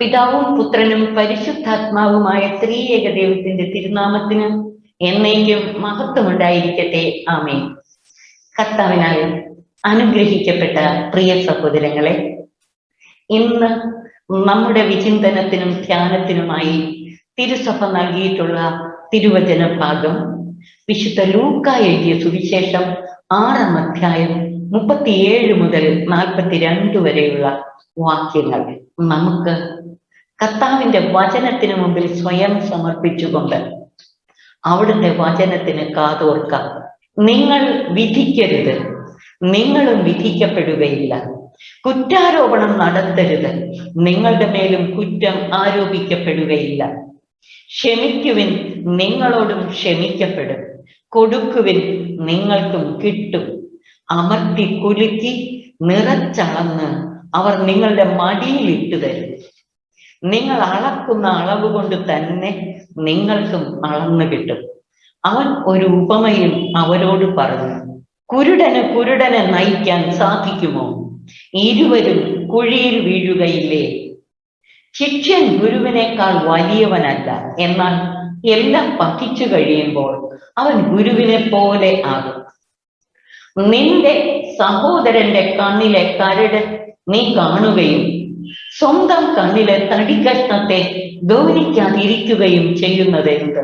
പിതാവും പുത്രനും പരിശുദ്ധാത്മാവുമായ ത്രീയേക ദൈവത്തിന്റെ തിരുനാമത്തിന് എന്നേക്കും മഹത്വമുണ്ടായിരിക്കട്ടെ. ആമേ കർത്താവിനാൽ അനുഗ്രഹിക്കപ്പെട്ട പ്രിയ സഹോദരങ്ങളെ ഇന്ന് നമ്മുടെ വിചിന്തനത്തിനും ധ്യാനത്തിനുമായി തിരുസഭ നൽകിയിട്ടുള്ള തിരുവചന ഭാഗം വിശുദ്ധ ലൂക്ക എഴുതിയ സുവിശേഷം ആറാം അധ്യായം മുപ്പത്തിയേഴ് മുതൽ നാൽപ്പത്തിരണ്ട് വരെയുള്ള വാക്യങ്ങൾ നമുക്ക് കർത്താവിന്റെ വചനത്തിന് മുമ്പിൽ സ്വയം സമർപ്പിച്ചുകൊണ്ട് അവിടുത്തെ വചനത്തിന് കാതോർക്കാം. നിങ്ങൾ വിധിക്കരുത്. നിങ്ങളും വിധിക്കപ്പെടുകയില്ല. കുറ്റാരോപണം നടത്തരുത്. നിങ്ങളുടെ മേലും കുറ്റം ആരോപിക്കപ്പെടുകയില്ല. ക്ഷമിക്കുവിൻ നിങ്ങളോടും ക്ഷമിക്കപ്പെടും. കൊടുക്കുവിൻ നിങ്ങൾക്കും കിട്ടും. അമർത്തി കുലുക്കി നിറച്ചളന്ന് അവർ നിങ്ങളുടെ മടിയിൽ ഇട്ടു തരും. നിങ്ങൾ അളക്കുന്ന അളവ് കൊണ്ട് തന്നെ നിങ്ങൾക്കും അളന്നു കിട്ടും. അവൻ ഒരു ഉപമയും അവരോട് പറഞ്ഞു കുരുടന് കുരുടനെ നയിക്കാൻ സാധിക്കുമോ? ഇരുവരും കുഴിയിൽ വീഴുകയില്ലേ? ശിക്ഷൻ ഗുരുവിനേക്കാൾ വലിയവനല്ല. എന്നാൽ എല്ലാം പഠിച്ചു കഴിയുമ്പോൾ അവൻ ഗുരുവിനെ പോലെ ആകും. നിന്റെ സഹോദരന്റെ കണ്ണിലെ കരട് നീ കാണുകയും സ്വന്തം കണ്ണിലെ തടിക്കഷ്ണത്തെ ഗൗനിക്കാതിരിക്കുകയും ചെയ്യുന്നത് എന്ത്?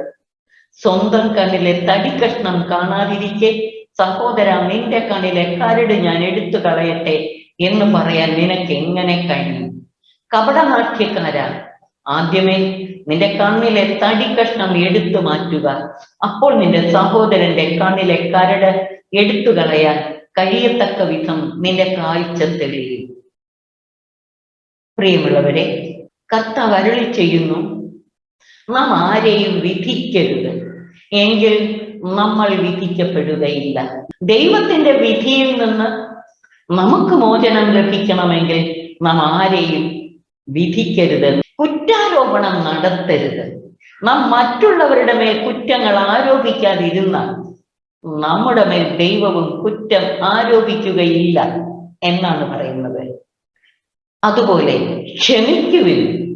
സ്വന്തം കണ്ണിലെ തടിക്കഷ്ണം കാണാതിരിക്കെ സഹോദര നിന്റെ കണ്ണിലെ കരട് ഞാൻ എടുത്തു കളയട്ടെ എന്ന് പറയാൻ നിനക്ക് എങ്ങനെ കഴിയും? കപടനാട്യക്കാരാ ആദ്യമേ നിന്റെ കണ്ണിലെ തടി കഷ്ണം എടുത്തു മാറ്റുക. അപ്പോൾ നിന്റെ സഹോദരന്റെ കണ്ണിലെ കരട് എടുത്തു കളയാൻ കഴിയത്തക്ക വിധം നിന്റെ കാഴ്ച തെളിയും. പ്രിയമുള്ളവരെ കത്ത വരളി ചെയ്യുന്നു നാം ആരെയും വിധിക്കരുത്. എങ്കിൽ നമ്മൾ വിധിക്കപ്പെടുകയില്ല. ദൈവത്തിന്റെ വിധിയിൽ നിന്ന് നമുക്ക് മോചനം ലഭിക്കണമെങ്കിൽ നാം ആരെയും വിധിക്കരുത്. കുറ്റാരോപണം നടത്തരുത്. നാം മറ്റുള്ളവരുടെ മേൽ കുറ്റങ്ങൾ ആരോപിക്കാതിരുന്നാൽ നമ്മുടെ മേൽ ദൈവവും കുറ്റം ആരോപിക്കുകയില്ല എന്നാണ് പറയുന്നത്. അതുപോലെ ക്ഷമിക്കുവിൻ.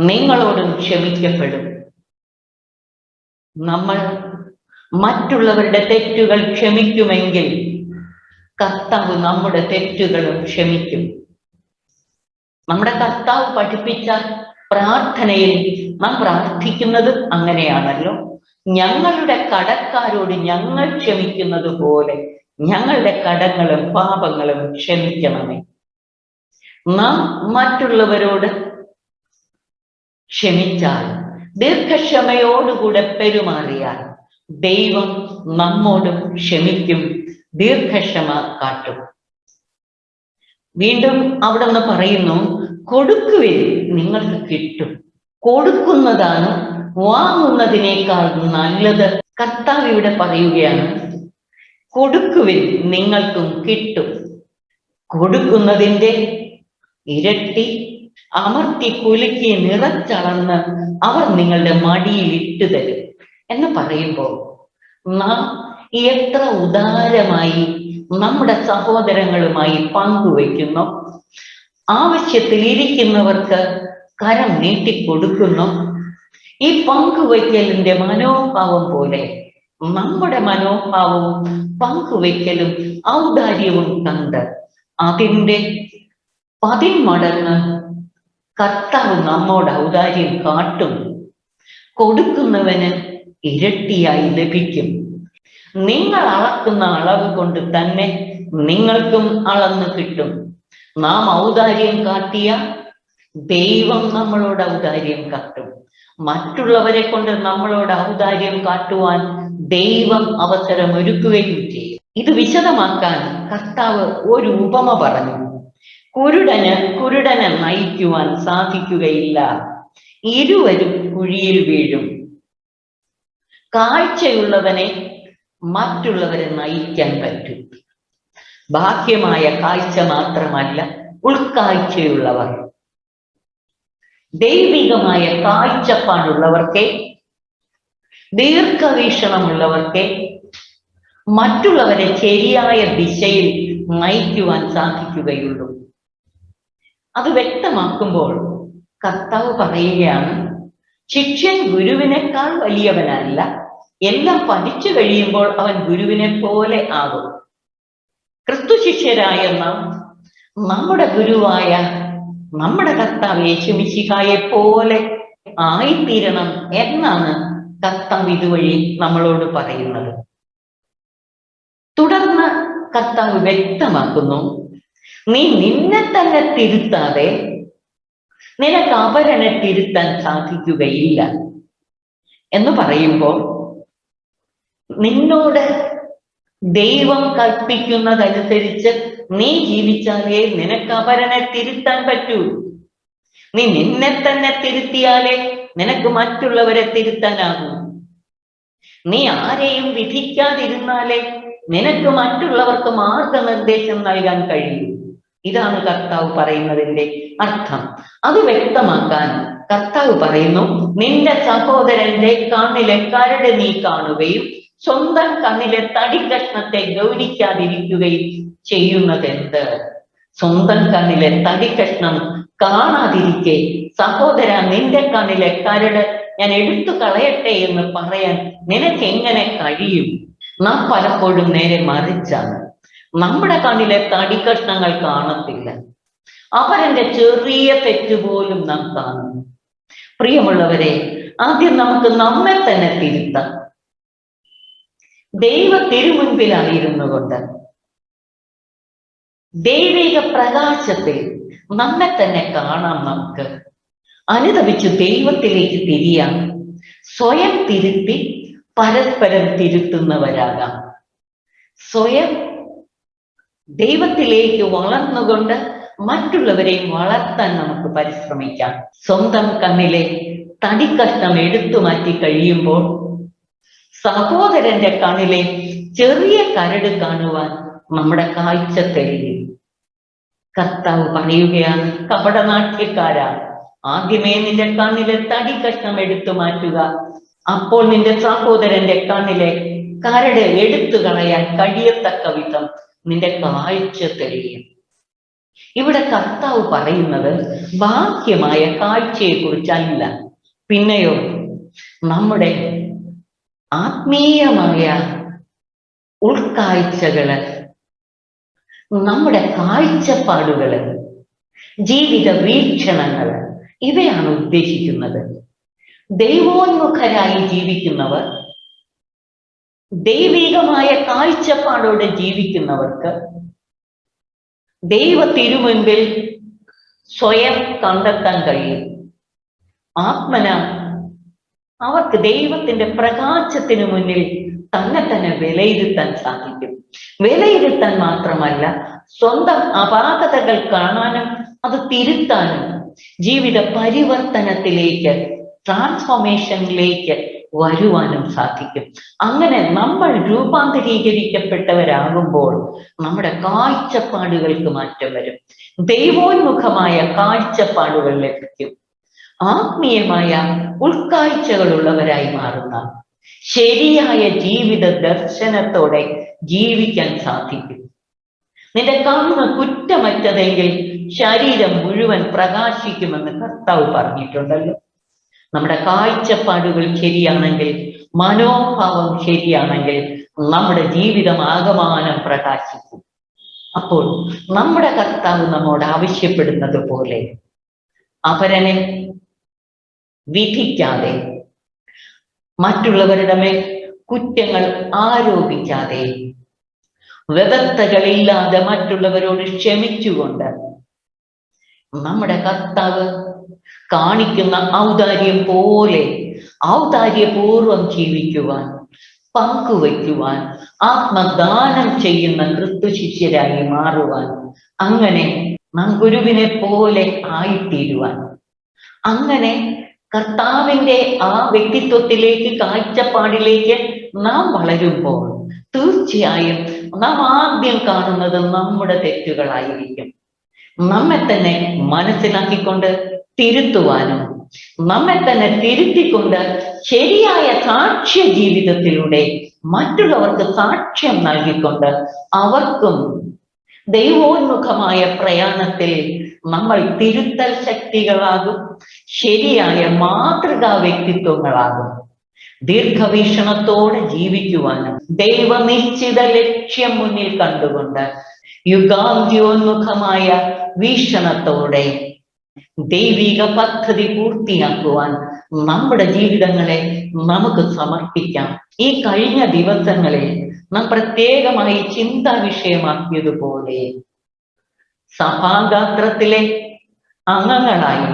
നിങ്ങളോടും ക്ഷമിക്കപ്പെടും. നമ്മൾ മറ്റുള്ളവരുടെ തെറ്റുകൾ ക്ഷമിക്കുമെങ്കിൽ കർത്താവ് നമ്മുടെ തെറ്റുകളും ക്ഷമിക്കും. നമ്മുടെ കർത്താവ് പഠിപ്പിച്ച പ്രാർത്ഥനയിൽ നാം പ്രാർത്ഥിക്കുന്നത് അങ്ങനെയാണല്ലോ. ഞങ്ങളുടെ കടക്കാരോട് ഞങ്ങൾ ക്ഷമിക്കുന്നത് പോലെ ഞങ്ങളുടെ കടങ്ങളും പാപങ്ങളും ക്ഷമിക്കണമേ. നാം മറ്റുള്ളവരോട് ക്ഷമിച്ചാൽ ദീർഘക്ഷമയോടുകൂടെ പെരുമാറിയാൽ ദൈവം നമ്മോടും ക്ഷമിക്കും ദീർഘക്ഷമ കാട്ടും. വീണ്ടും അവിടെ നിന്ന് പറയുന്നു കൊടുക്കുവിൻ നിങ്ങൾക്ക് കിട്ടും. കൊടുക്കുന്നതാണ് വാങ്ങുന്നതിനേക്കാൾ നല്ലത് കർത്താവ് ഇവിടെ പറയുകയാണ് കൊടുക്കുവിൻ നിങ്ങൾക്കും കിട്ടും. കൊടുക്കുന്നതിന്റെ ഇരട്ടി അമർത്തി കുലുക്കി നിറച്ചളന്ന് അവർ നിങ്ങളുടെ മടിയിൽ ഇട്ടു തരും. എന്ന് പറയുമ്പോൾ നാം എത്ര ഉദാരമായി നമ്മുടെ സഹോദരങ്ങളുമായി പങ്കുവെക്കുന്നു ആവശ്യത്തിൽ ഇരിക്കുന്നവർക്ക് കരം നീട്ടിക്കൊടുക്കുന്നു ഈ പങ്കുവയ്ക്കലിന്റെ മനോഭാവം പോലെ നമ്മുടെ മനോഭാവവും പങ്കുവയ്ക്കലും ഔദാര്യവും കണ്ട് അതിന്റെ പതിന്മടങ്ങ് കർത്താവ് നമ്മോട് ഔദാര്യം കാട്ടും. കൊടുക്കുന്നവന് ഇരട്ടിയായി ലഭിക്കും. നിങ്ങൾ അളക്കുന്ന അളവ് കൊണ്ട് തന്നെ നിങ്ങൾക്കും അളന്നു കിട്ടും. നാം ഔദാര്യം കാട്ടിയ ദൈവം നമ്മളോട് ഔദാര്യം കാട്ടും. മറ്റുള്ളവരെ കൊണ്ട് നമ്മളോട് ഔദാര്യം കാട്ടുവാൻ ദൈവം അവസരം ഒരുക്കുകയും ചെയ്യും. ഇത് വിശദമാക്കാൻ കർത്താവ് ഒരു ഉപമ പറഞ്ഞു. കുരുടന് കുരുടനെ നയിക്കുവാൻ സാധിക്കുകയില്ല. ഇരുവരും കുഴിയിൽ വീഴും. കാഴ്ചയുള്ളവനെ മറ്റുള്ളവരെ നയിക്കാൻ പറ്റും. ബാഹ്യമായ കാഴ്ച മാത്രമല്ല ഉൾക്കാഴ്ചയുള്ളവർ. ദൈവികമായ കാഴ്ചപ്പാടുള്ളവർക്കെ ദീർഘവീക്ഷണമുള്ളവർക്കെ മറ്റുള്ളവരെ ശരിയായ ദിശയിൽ നയിക്കുവാൻ സാധിക്കുകയുള്ളൂ. അത് വ്യക്തമാക്കുമ്പോൾ കർത്താവ് പറയുകയാണ് ശിക്ഷൻ ഗുരുവിനേക്കാൾ വലിയവനല്ല എല്ലാം പഠിച്ചു കഴിയുമ്പോൾ അവൻ ഗുരുവിനെ പോലെ ആകും. ക്രിസ്തു ശിഷ്യരായ നാം നമ്മുടെ ഗുരുവായ നമ്മുടെ കർത്താവ് യേശു യേശുമിശിഹായെ പോലെ ആയിത്തീരണം എന്നാണ് കർത്താവ് ഇതുവഴി നമ്മളോട് പറയുന്നത്. തുടർന്ന് കർത്താവ് വ്യക്തമാക്കുന്നു നീ നിന്നെ തന്നെ തിരുത്താതെ നിനക്ക് അവരനെ തിരുത്താൻ സാധിക്കുകയില്ല. എന്ന് പറയുമ്പോൾ നിന്നോട് ദൈവം കൽപ്പിക്കുന്നതനുസരിച്ച് നീ ജീവിച്ചാലേ നിനക്ക് അപരനെ തിരുത്താൻ പറ്റൂ. നീ നിന്നെ തന്നെ തിരുത്തിയാലേ നിനക്ക് മറ്റുള്ളവരെ തിരുത്താനാകൂ. നീ ആരെയും വിധിക്കാതിരുന്നാലേ നിനക്ക് മറ്റുള്ളവർക്ക് മാർഗനിർദ്ദേശം നൽകാൻ കഴിയൂ. ഇതാണ് കർത്താവ് പറയുന്നതിന്റെ അർത്ഥം. അത് വ്യക്തമാക്കാൻ കർത്താവ് പറയുന്നു നിന്റെ സഹോദരന്റെ കണ്ണിലെ കരട് നീ കാണുകയും സ്വന്തം കണ്ണിലെ തടിക്കഷ്ണത്തെ ഗൗനിക്കാതിരിക്കുകയും ചെയ്യുന്നതെന്ത്? സ്വന്തം കണ്ണിലെ തടിക്കഷ്ണം കാണാതിരിക്കെ സഹോദര നിന്റെ കണ്ണിലെ കരട് ഞാൻ എടുത്തു കളയട്ടെ എന്ന് പറയാൻ നിനക്ക് എങ്ങനെ കഴിയും? നാം പലപ്പോഴും നേരെ മറിച്ചാണ്. നമ്മുടെ കണ്ണിലെ തടിക്കഷ്ണങ്ങൾ കാണത്തില്ല. അവരെന്റെ ചെറിയ തെറ്റ് പോലും നാം കാണുന്നു. പ്രിയമുള്ളവരെ ആദ്യം നമുക്ക് നമ്മെ തന്നെ തിരുത്താം. ദൈവ തിരുമുൻപിലായിരുന്നു കൊണ്ട് ദൈവിക പ്രകാശത്തിൽ നമ്മെ തന്നെ കാണാം നമുക്ക്. അനുദപിച്ചു ദൈവത്തിലേക്ക് തിരിയാം. സ്വയം തിരുത്തി പരസ്പരം തിരുത്തുന്നവരാകാം. സ്വയം ദൈവത്തിലേക്ക് വളർന്നുകൊണ്ട് മറ്റുള്ളവരെയും വളർത്താൻ നമുക്ക് പരിശ്രമിക്കാം. സ്വന്തം കണ്ണിലെ തടിക്കഷ്ണം എടുത്തു മാറ്റി കഴിയുമ്പോൾ സഹോദരന്റെ കണ്ണിലെ ചെറിയ കരട് കാണുവാൻ നമ്മുടെ കാഴ്ച തെളിയും. കർത്താവ് പറയുകയാണ് കപടനാട്യക്കാരാ ആദ്യമേ നിന്റെ കണ്ണിലെ തടി കഷ്ണം എടുത്തു മാറ്റുക. അപ്പോൾ നിന്റെ സഹോദരന്റെ കണ്ണിലെ കരട് എടുത്തു കളയാൻ കഴിയത്തക്ക വിധം നിന്റെ കാഴ്ച തെളിയും. ഇവിടെ കർത്താവ് പറയുന്നത് ബാഹ്യമായ കാഴ്ചയെ കുറിച്ചല്ല പിന്നെയോ നമ്മുടെ ആത്മീയമായ ഉൾക്കാഴ്ചകൾ നമ്മുടെ കാഴ്ചപ്പാടുകൾ ജീവിത വീക്ഷണങ്ങൾ ഇവയാണ് ഉദ്ദേശിക്കുന്നത്. ദൈവോന്മുഖരായി ജീവിക്കുന്നവർ ദൈവികമായ കാഴ്ചപ്പാടോടെ ജീവിക്കുന്നവർക്ക് ദൈവ തിരുമുൻപിൽ സ്വയം കണ്ടെത്താൻ കഴിയും. ആത്മന അവർക്ക് ദൈവത്തിന്റെ പ്രകാശത്തിന് മുന്നിൽ തന്നെ തന്നെ വിലയിരുത്താൻ സാധിക്കും. വിലയിരുത്താൻ മാത്രമല്ല സ്വന്തം അപാകതകൾ കാണാനും അത് തിരുത്താനും ജീവിത പരിവർത്തനത്തിലേക്ക് ട്രാൻസ്ഫോർമേഷനിലേക്ക് വരുവാനും സാധിക്കും. അങ്ങനെ നമ്മൾ രൂപാന്തരീകരിക്കപ്പെട്ടവരാകുമ്പോൾ നമ്മുടെ കാഴ്ചപ്പാടുകൾക്ക് മാറ്റം വരും. ദൈവോന്മുഖമായ കാഴ്ചപ്പാടുകൾ ലഭിക്കും. ആത്മീയമായ ഉൾക്കാഴ്ചകളുള്ളവരായി മാറുന്ന ശരിയായ ജീവിത ദർശനത്തോടെ ജീവിക്കാൻ സാധിക്കും. നിന്റെ കണ്ണ് കുറ്റമറ്റതെങ്കിൽ ശരീരം മുഴുവൻ പ്രകാശിക്കുമെന്ന് കർത്താവ് പറഞ്ഞിട്ടുണ്ടല്ലോ. നമ്മുടെ കാഴ്ചപ്പാടുകൾ ശരിയാണെങ്കിൽ മനോഭാവം ശരിയാണെങ്കിൽ നമ്മുടെ ജീവിതം ആകമാനം പ്രകാശിക്കും. അപ്പോൾ നമ്മുടെ കർത്താവ് നമ്മോട് ആവശ്യപ്പെടുന്നത് പോലെ അവരനെ വിധിക്കാതെ മറ്റുള്ളവരുടെ മേൽ കുറ്റങ്ങൾ ആരോപിക്കാതെ വ്യവസ്ഥകളില്ലാതെ മറ്റുള്ളവരോട് ക്ഷമിച്ചുകൊണ്ട് നമ്മുടെ കർത്താവ് കാണിക്കുന്ന ഔദാര്യം പോലെ ഔദാര്യപൂർവം ജീവിക്കുവാൻ പങ്കുവയ്ക്കുവാൻ ആത്മദാനം ചെയ്യുന്ന ക്രിസ്തു ശിഷ്യരായി മാറുവാൻ അങ്ങനെ നാം ഗുരുവിനെ പോലെ ആയിത്തീരുവാൻ അങ്ങനെ കർത്താവിന്റെ ആ വ്യക്തിത്വത്തിലേക്ക് കാഴ്ചപ്പാടിലേക്ക് നാം വളരുമ്പോൾ തീർച്ചയായും നാം ആദ്യം കാണുന്നത് നമ്മുടെ തെറ്റുകളായിരിക്കും. നമ്മെ തന്നെ മനസ്സിലാക്കിക്കൊണ്ട് തിരുത്തുവാനും നമ്മെ തന്നെ തിരുത്തിക്കൊണ്ട് ശരിയായ സാക്ഷ്യ ജീവിതത്തിലൂടെ മറ്റുള്ളവർക്ക് സാക്ഷ്യം നൽകിക്കൊണ്ട് അവർക്കും ദൈവോന്മുഖമായ പ്രയാണത്തിൽ നമ്മൾ തിരുത്തൽ ശക്തികളാകും ശരിയായ മാതൃകാ വ്യക്തിത്വങ്ങളാകും. ദീർഘവീക്ഷണത്തോടെ ജീവിക്കുവാനും ദൈവനിശ്ചിത ലക്ഷ്യം മുന്നിൽ കണ്ടുകൊണ്ട് യുഗാന്ത്യോന്മുഖമായ വീക്ഷണത്തോടെ ദൈവിക പദ്ധതി പൂർത്തിയാക്കുവാൻ നമ്മുടെ ജീവിതങ്ങളെ നമുക്ക് സമർപ്പിക്കാം. ഈ കഴിഞ്ഞ ദിവസങ്ങളെ നാം പ്രത്യേകമായി ചിന്താ വിഷയമാക്കിയതുപോലെ സഭാഗാത്രത്തിലെ അംഗങ്ങളായി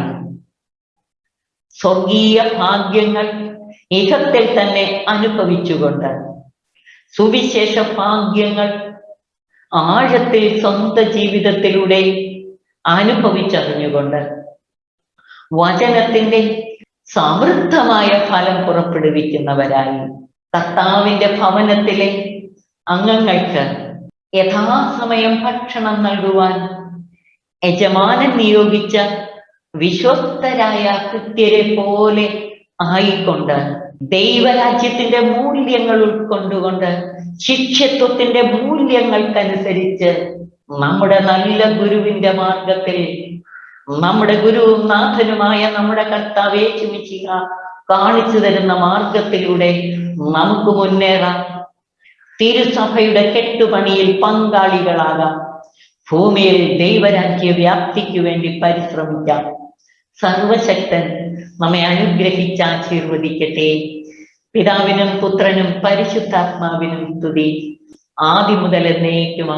സ്വർഗീയ ഭാഗ്യങ്ങൾ ഇഹത്തിൽ തന്നെ അനുഭവിച്ചുകൊണ്ട് സുവിശേഷ ഭാഗ്യങ്ങൾ ആഴത്തിൽ സ്വന്തം ജീവിതത്തിലൂടെ അനുഭവിച്ചറിഞ്ഞുകൊണ്ട് വചനത്തിന്റെ സമൃദ്ധമായ ഫലം പുറപ്പെടുവിക്കുന്നവരായി. കർത്താവിന്റെ ഭവനത്തിലെ അംഗങ്ങൾക്ക് യഥാസമയം ഭക്ഷണം നൽകുവാൻ യജമാനൻ നിയോഗിച്ച വിശ്വസ്തരായ കൃത്യരെ പോലെ ആയിക്കൊണ്ട് ദൈവരാജ്യത്തിന്റെ മൂല്യങ്ങൾ ഉൾക്കൊണ്ടുകൊണ്ട് ശിക്ഷത്വത്തിന്റെ മൂല്യങ്ങൾക്കനുസരിച്ച് നമ്മുടെ നല്ല ഗുരുവിന്റെ മാർഗത്തിൽ നമ്മുടെ ഗുരുവും നാഥനുമായ നമ്മുടെ കർത്താവേ ചുമിച്ചിക കാണിച്ചു തരുന്ന മാർഗത്തിലൂടെ നമുക്ക് മുന്നേറാം. തിരുസഭയുടെ കെട്ടുപണിയിൽ പങ്കാളികളാകാം. ഭൂമിയിൽ ദൈവരാജ്യ വ്യാപ്തിക്കു വേണ്ടി പരിശ്രമിക്കാം. സർവശക്തൻ നമ്മെ അനുഗ്രഹിച്ച് ആശീർവദിക്കട്ടെ. പിതാവിനും പുത്രനും പരിശുദ്ധാത്മാവിനും സ്തുതി. ആദ്യം മുതൽ എന്നേക്കും